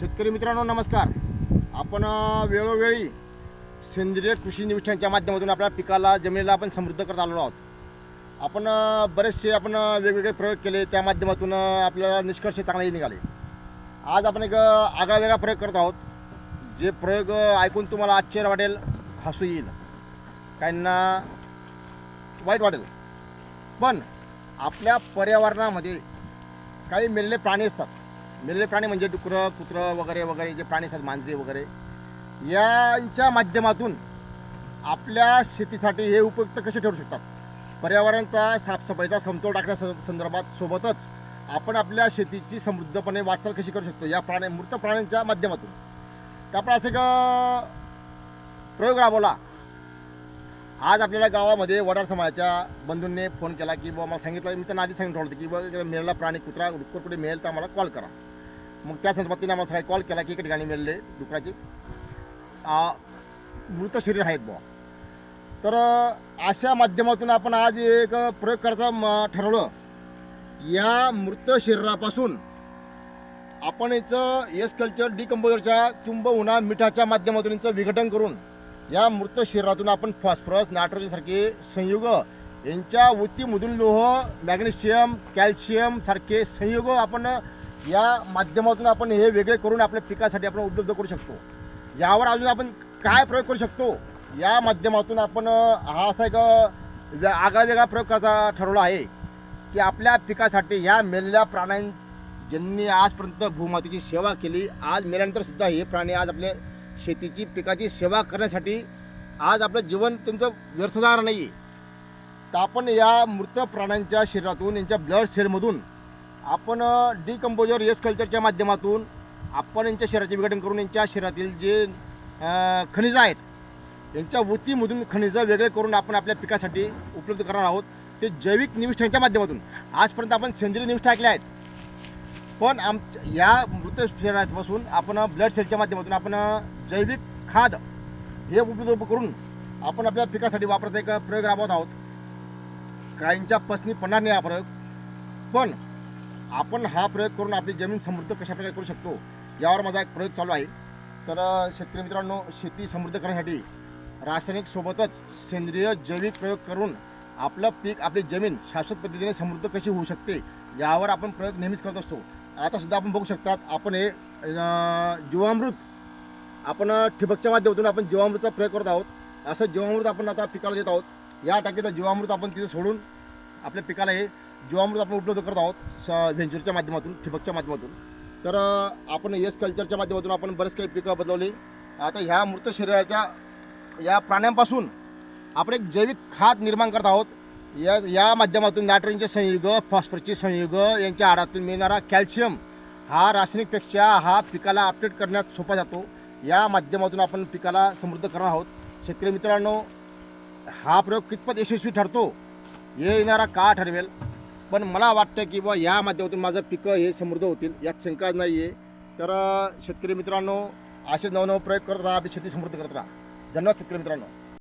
शेतकरी मित्रांनो नमस्कार. आपण वेळोवेळी सेंद्रिय कृषी निविष्ठांच्या माध्यमातून आपल्या पिकाला जमिनीला आपण समृद्ध करत आलो आहोत. आपण बरेचसे आपण वेगवेगळे प्रयोग केले त्या माध्यमातून आपल्याला निष्कर्ष चांगले निघाले. आज आपण एक आगळा वेगळा प्रयोग करत आहोत. जे प्रयोग ऐकून तुम्हाला आश्चर्य वाटेल हसू येईल. काहींना वाईट वाटेल. पण आपल्या पर्यावरणामध्ये काही मेलेले प्राणी असतात. मेलेले प्राणी म्हणजे डुकरं कुत्रं वगैरे वगैरे जे प्राणी असतात मांजरे वगैरे यांच्या माध्यमातून आपल्या शेतीसाठी हे उपयुक्त कसे ठरू शकतात? पर्यावरणाचा साफसफाईचा समतोल टाकण्या स- संदर्भात सोबतच आपण आपल्या शेतीची समृद्धपणे वाटचाल कशी करू शकतो? या प्राणी मृत प्राण्यांच्या माध्यमातून. तर असं एक प्रयोग राबवला. आज आपल्याला गावामध्ये वडार समाजाच्या बंधूंनी फोन केला की बुवा मला सांगितलं मी त्यांना आधी सांगितलं होतं की बुवा मेलेला प्राणी कुत्रा कुठे मिळेल तर मला कॉल करा. मग त्या संदर्भात आम्हाला सगळ्या कॉल केला की एका ठिकाणी मिळले डुकराची. मृत शरीर आहेत बुवा. तर अशा माध्यमातून आपण आज एक प्रयोग करायचा म- ठरवलं. या मृत शरीरापासून आपण याचं एस कल्चर डिकम्पोजरच्या किंबहुना मिठाच्या माध्यमातून याचं विघटन करून या मृत शरीरातून आपण फॉस्फरस नायट्रोजनसारखे संयुग यांच्या वतीमधून लोह मॅग्नेशियम कॅल्शियम सारखे संयुग आपण या माध्यमातून आपण हे वेगळे करून आपल्या पिकासाठी आपण उपलब्ध करू शकतो. यावर अजून आपण काय प्रयोग करू शकतो? या माध्यमातून आपण हा असा एक आगळा वेगळा प्रयोग करायचा ठरवला आहे की आपल्या पिकासाठी ह्या मेलेल्या प्राण्यां ज्यांनी आजपर्यंत भूमातेची सेवा केली आज मेल्यानंतरसुद्धा हे प्राणी आज आपल्या शेतीची पिकाची सेवा करण्यासाठी आज आपलं जीवन त्यांचं व्यर्थ जाणार नाही तर आपण या मृत प्राण्यांच्या शरीरातून यांच्या ब्लड सेलमधून आपण डिकम्पोजर येस कल्चरच्या माध्यमातून आपण यांच्या शरीराचे विघटन करून यांच्या शरीरातील जे खनिजं आहेत यांच्या वृत्तीमधून खनिजं वेगळे करून आपण आपल्या पिकासाठी उपलब्ध करणार आहोत. ते जैविक निविष्ठांच्या माध्यमातून. आजपर्यंत आपण सेंद्रिय निविष्ठ ऐकले आहेत. पण आमच्या या मृत शरीरापासून आपण ब्लड सेलच्या माध्यमातून आपण जैविक खाद हे उपलब्ध करून आपण आपल्या पिकासाठी वापरता एक प्रयोग राबवत आहोत. काहींच्या पसनी पडणार नाही हा प्रयोग पण आपण हा प्रयोग करून आपली जमीन समृद्ध कशाप्रकारे करू शकतो यावर माझा एक प्रयोग चालू आहे. तर शेतकरी मित्रांनो शेती समृद्ध करण्यासाठी रासायनिक सोबतच सेंद्रिय जैविक प्रयोग करून आपलं पीक आपली जमीन शाश्वत पद्धतीने समृद्ध कशी होऊ शकते यावर आपण प्रयोग नेहमीच करत असतो. आता सुद्धा आपण बघू शकतात आपण हे जीवामृत आपण ठिबकच्या माध्यमातून आपण जीवामृतचा प्रयोग करत आहोत. असं जीवामृत आपण आता पिकाला देत आहोत. या टाकीचं जीवामृत आपण तिथे सोडून आपल्या पिकाला हे जीवामृत आपण उपलब्ध करत आहोत स- व्हेंचरच्या माध्यमातून ठिबकच्या माध्यमातून. तर आपण यस कल्चरच्या माध्यमातून आपण बरेच काही पिकं बदलवली. आता ह्या मृत शरीराच्या या प्राण्यांपासून आपण एक जैविक खाद निर्माण करत आहोत. या या माध्यमातून नायट्रोजनचे संयुग फॉस्फरसचे संयुग यांच्या आडातून मिळणारा कॅल्शियम हा रासायनिकपेक्षा हा पिकाला अपडेट करण्यात सोपा जातो. या माध्यमातून आपण पिकाला समृद्ध करणार आहोत. शेतकरी मित्रांनो हा प्रयोग कितपत यशस्वी ठरतो? हे येणारा का ठरवेल. पण मला वाटतं की बुवा या माध्यमातून माझं पिकं हे समृद्ध होतील यात शंका नाही आहे तर शेतकरी मित्रांनो असे नवनव प्रयोग करत राहा आपली शेती समृद्ध करत राहा. धन्यवाद शेतकरी मित्रांनो.